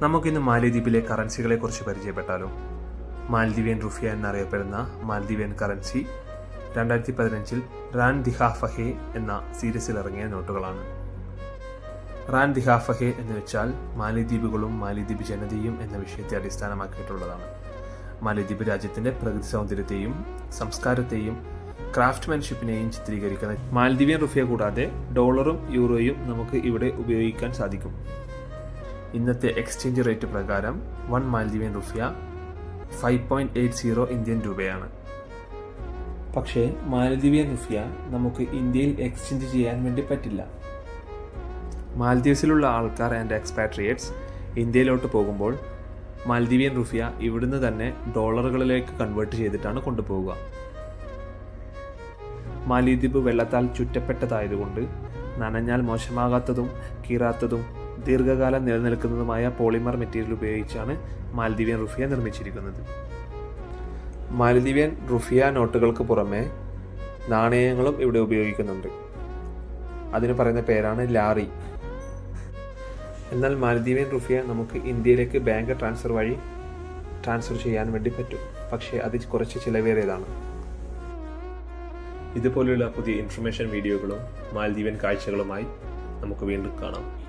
നമുക്കിന്ന് മാലിദ്വീപിലെ കറൻസികളെ കുറിച്ച് പരിചയപ്പെട്ടാലോ? മാൽദ്വീപിയൻ റുഫിയ എന്നറിയപ്പെടുന്ന മാൽദ്വീപിയൻ കറൻസി രണ്ടായിരത്തി പതിനഞ്ചിൽ റാൻ ദിഹാഫഹെ എന്ന സീരീസിൽ ഇറങ്ങിയ നോട്ടുകളാണ്. റാൻ ദിഹാഫഹെ എന്ന് വെച്ചാൽ മാലിദ്വീപുകളും മാലിദ്വീപ് ജനതയും എന്ന വിഷയത്തെ അടിസ്ഥാനമാക്കിയിട്ടുള്ളതാണ്. മാലിദ്വീപ് രാജ്യത്തിന്റെ പ്രകൃതി സൗന്ദര്യത്തെയും സംസ്കാരത്തെയും ക്രാഫ്റ്റ്മാൻഷിപ്പിനെയും ചിത്രീകരിക്കുന്ന മാൽദ്വീപിയൻ റുഫിയ കൂടാതെ ഡോളറും യൂറോയും നമുക്ക് ഇവിടെ ഉപയോഗിക്കാൻ സാധിക്കും. ഇന്നത്തെ എക്സ്ചേഞ്ച് റേറ്റ് പ്രകാരം one Maldivian rufiyaa five point eight zero Indian രൂപയാണ്. പക്ഷേ മാലദ്വീപിയൻ റുഫിയ നമുക്ക് ഇന്ത്യയിൽ എക്സ്ചേഞ്ച് ചെയ്യാൻ വേണ്ടി പറ്റില്ല. മാൽദ്വീപ്സിലുള്ള ആൾക്കാർ ആൻഡ് എക്സ്പാട്രിയേറ്റ്സ് ഇന്ത്യയിലോട്ട് പോകുമ്പോൾ മാൽദ്വീപിയൻ റുഫിയ ഇവിടുന്ന് തന്നെ ഡോളറുകളിലേക്ക് കൺവേർട്ട് ചെയ്തിട്ടാണ് കൊണ്ടുപോവുക. മാലിദ്വീപ് വെള്ളത്താൽ ചുറ്റപ്പെട്ടതായതുകൊണ്ട് നനഞ്ഞാൽ മോശമാകാത്തതും കീറാത്തതും ദീർഘകാലം നിലനിൽക്കുന്നതുമായ പോളിമർ മെറ്റീരിയൽ ഉപയോഗിച്ചാണ് മാലദ്വീപിയൻ റുഫിയ നിർമ്മിച്ചിരിക്കുന്നത്. മാലദ്വീപിയൻ റുഫിയ നോട്ടുകൾക്ക് പുറമെ നാണയങ്ങളും ഇവിടെ ഉപയോഗിക്കുന്നുണ്ട്. അതിന് പറയുന്ന പേരാണ് ലാറി. എന്നാൽ മാലദ്വീപിയൻ റുഫിയ നമുക്ക് ഇന്ത്യയിലേക്ക് ബാങ്ക് ട്രാൻസ്ഫർ വഴി ട്രാൻസ്ഫർ ചെയ്യാൻ വേണ്ടി പറ്റും. പക്ഷേ അത് കുറച്ച് ചിലവേറിയതാണ്. ഇതുപോലെയുള്ള പുതിയ ഇൻഫർമേഷൻ വീഡിയോകളും മാലദ്വീപൻ കാഴ്ചകളുമായി നമുക്ക് വീണ്ടും കാണാം.